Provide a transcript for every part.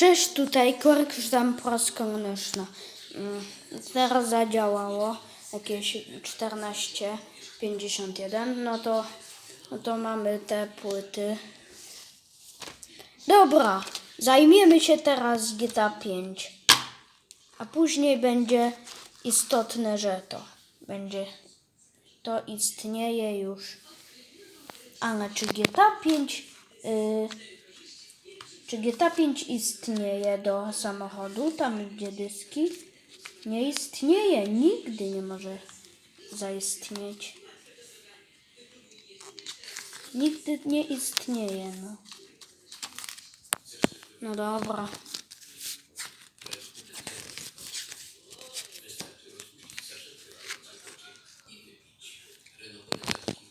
Cześć, tutaj korek już tam proskonieczna. Teraz zadziałało jakieś 14,51. No to, no to mamy te płyty. Dobra, zajmiemy się teraz GTA 5. A później będzie istotne, że to będzie. To istnieje już. Ale czy GTA 5. y, czy GTA 5 istnieje do samochodu? Tam gdzie dyski? Nie istnieje. Nigdy nie może zaistnieć. Nigdy nie istnieje, no. No dobra.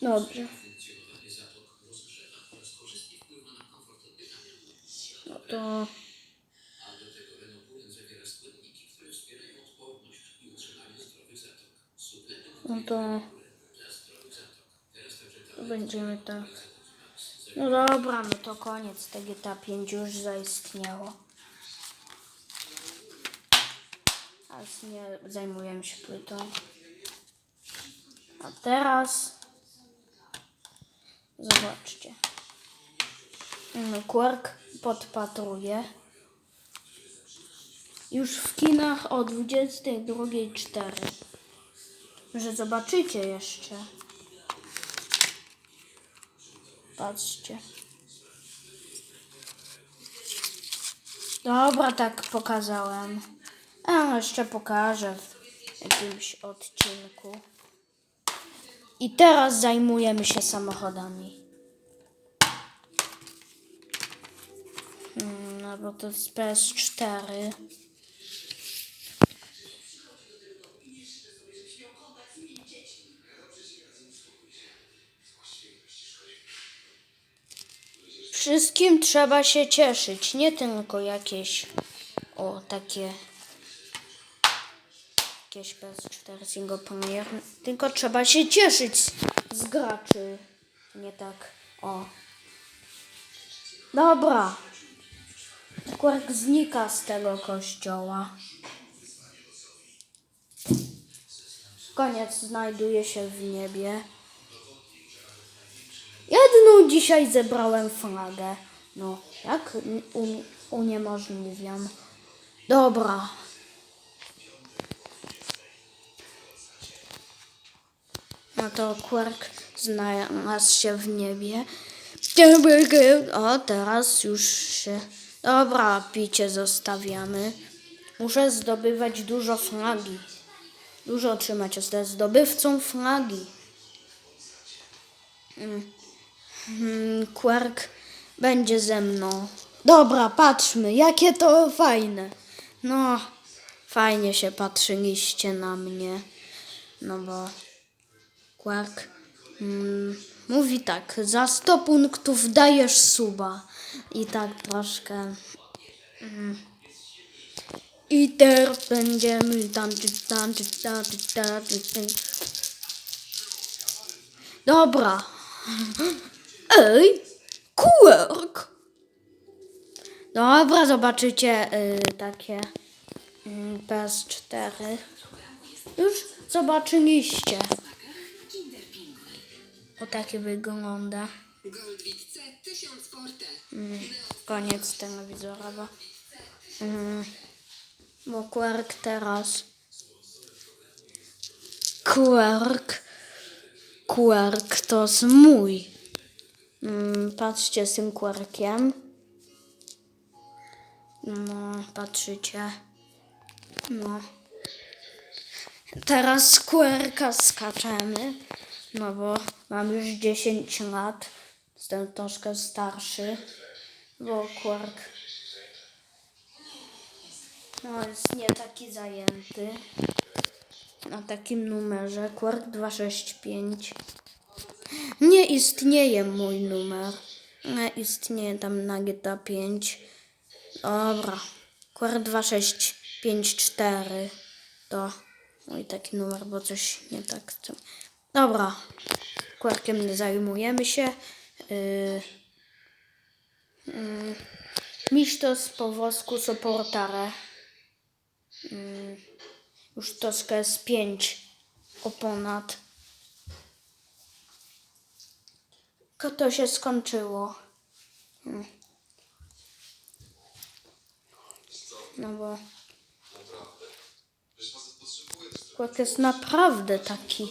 Dobrze. To... No to... Będziemy tak... No dobra, no to koniec. Te GTA 5 już zaistniało. A nie zajmujemy się płytą. A teraz... Zobaczcie. No, Quark podpatruje. Już w kinach o 22.04. Że zobaczycie jeszcze. Patrzcie. Dobra, tak pokazałem. A jeszcze pokażę w jakimś odcinku. I teraz zajmujemy się samochodami. No bo to jest PS4. Wszystkim trzeba się cieszyć, nie tylko jakieś o takie jakieś PS4 single player, tylko trzeba się cieszyć z graczy, nie tak o. Dobra. Quark znika z tego kościoła. Koniec znajduje się w niebie. Jedną dzisiaj zebrałem flagę. No, jak un- uniemożliwiam. Dobra. No to Quark znalazł się w niebie. O, teraz już się... Dobra, picie zostawiamy. Muszę zdobywać dużo flagi. Dużo otrzymać. Jestem zdobywcą flagi. Mm, Quark będzie ze mną. Dobra, patrzmy, jakie to fajne. No, fajnie się patrzyliście na mnie. No bo Quark mówi tak, za 100 punktów dajesz suba. I tak troszkę. Mm. I teraz będziemy tańczyć, tańczyć, tańczyć, tańczyć. Dobra. Ej, Quark. Dobra, zobaczycie y, takie y, PS4. Już zobaczyliście. O takie wygląda. Goldwit C 1000 Forte. Koniec telewizora, bo, mm, bo Quark teraz. Quark. Quark to jest mój. Mm, patrzcie z tym Quarkiem. No, patrzycie. No. Teraz z Quarka skaczemy. No bo mam już 10 lat. Jestem troszkę starszy. Bo Quark no, jest nie taki zajęty. Na takim numerze Quark 265. Nie istnieje mój numer. Nie istnieje tam na GTA 5. Dobra. Quark 2654 to mój taki numer, bo coś nie tak z tym. Dobra. Nie zajmujemy się. Yy, Miś to z powozku soportare. Mm, już troszkę z pięć o ponad. Tylko to się skończyło. Mm. No bo Kłek jest naprawdę taki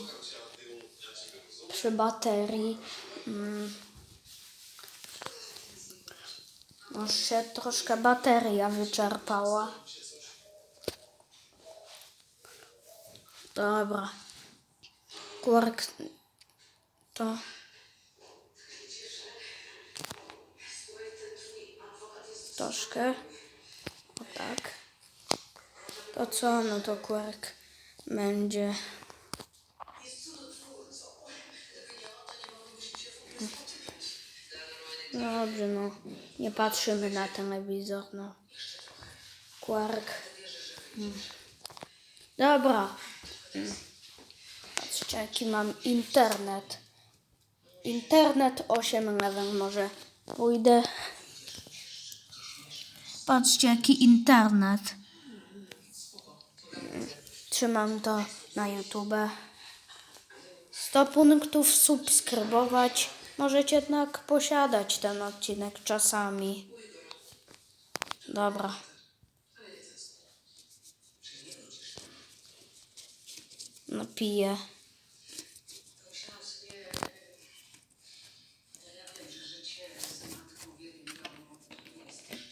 przy baterii. Mm, już się troszkę bateria wyczerpała. Dobra. Quark to. Troszkę. O tak. To co? No to Quark będzie. Dobrze, no. Nie patrzymy na telewizor, no. Quark. Mm. Dobra. Mm. Patrzcie, jaki mam internet. Internet 8.11 może pójdę. Patrzcie, jaki internet. Trzymam to na YouTube. 100 punktów subskrybować. Możecie jednak posiadać ten odcinek czasami. Dobra. Napiję.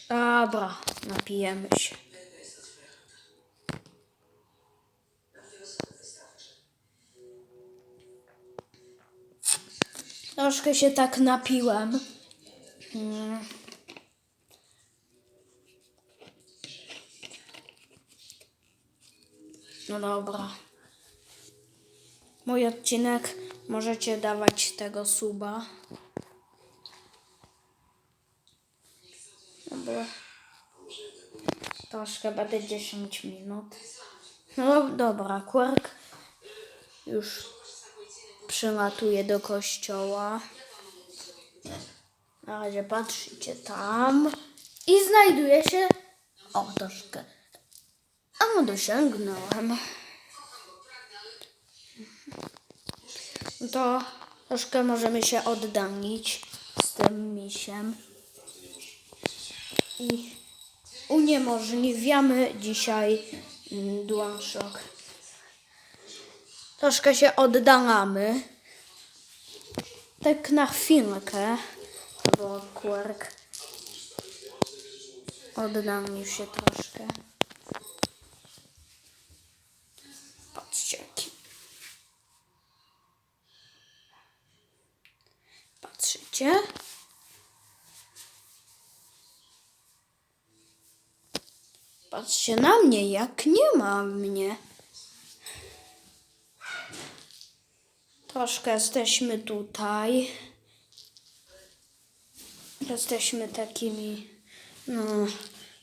Dobra, napijemy się. Troszkę się tak napiłem. Mm. No dobra. Mój odcinek możecie dawać tego suba. No bo troszkę będę 10 minut. No dobra, Quark już przylatuje do kościoła. Na razie patrzycie tam i znajduje się. O, troszkę. A no dosięgnąłem. To troszkę możemy się oddalić z tym misiem. I uniemożliwiamy dzisiaj DualShock. Troszkę się oddalamy. Tak na chwilkę, bo Quark oddalił się troszkę. Patrzcie? Patrzcie na mnie, jak nie ma mnie. Troszkę jesteśmy tutaj. Jesteśmy takimi no,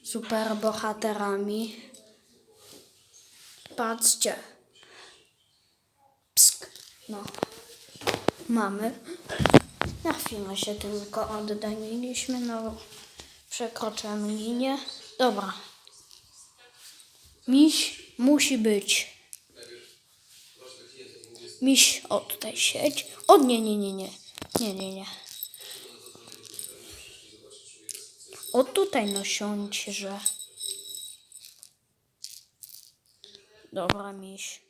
super bohaterami. Patrzcie. Psk. No. Mamy. Na chwilę się tylko oddaliliśmy, no przekroczyłem linię. Dobra. Miś musi być. Miś, o tutaj siedź. O nie, nie, nie, nie. Nie, nie, nie. O tutaj no siądź, że. Dobra, miś.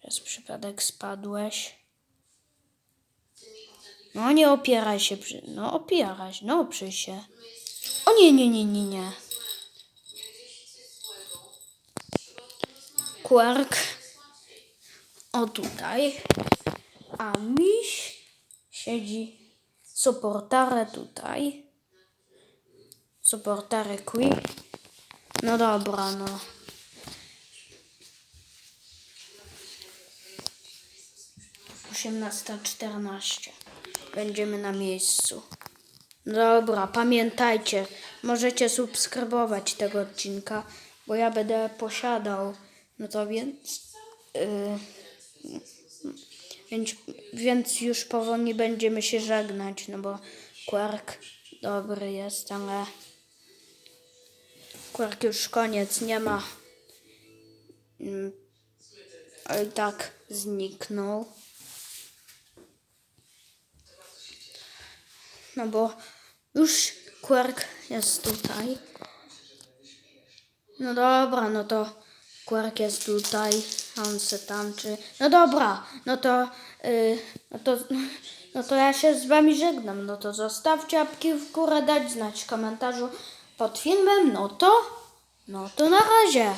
Przez przypadek spadłeś. No nie opieraj się przy... No opieraj się, no oprzyj się. O nie, nie, nie, nie, nie. Quark. O tutaj. A miś siedzi supportare tutaj. Supportare qui. No dobra, no. Osiemnasta czternaście. Będziemy na miejscu. Dobra, pamiętajcie, możecie subskrybować tego odcinka, bo ja będę posiadał. No to więc. Yy, więc, więc już powoli będziemy się żegnać, no bo Quark dobry jest, ale Quark już koniec, nie ma. Mm, Ale tak zniknął. No bo już Quark jest tutaj. No dobra, no to Quark jest tutaj, on se tańczy. No dobra, no to, yy, no to, no to ja się z wami żegnam. No to zostawcie łapki w górę, dać znać w komentarzu pod filmem. No to, no to na razie.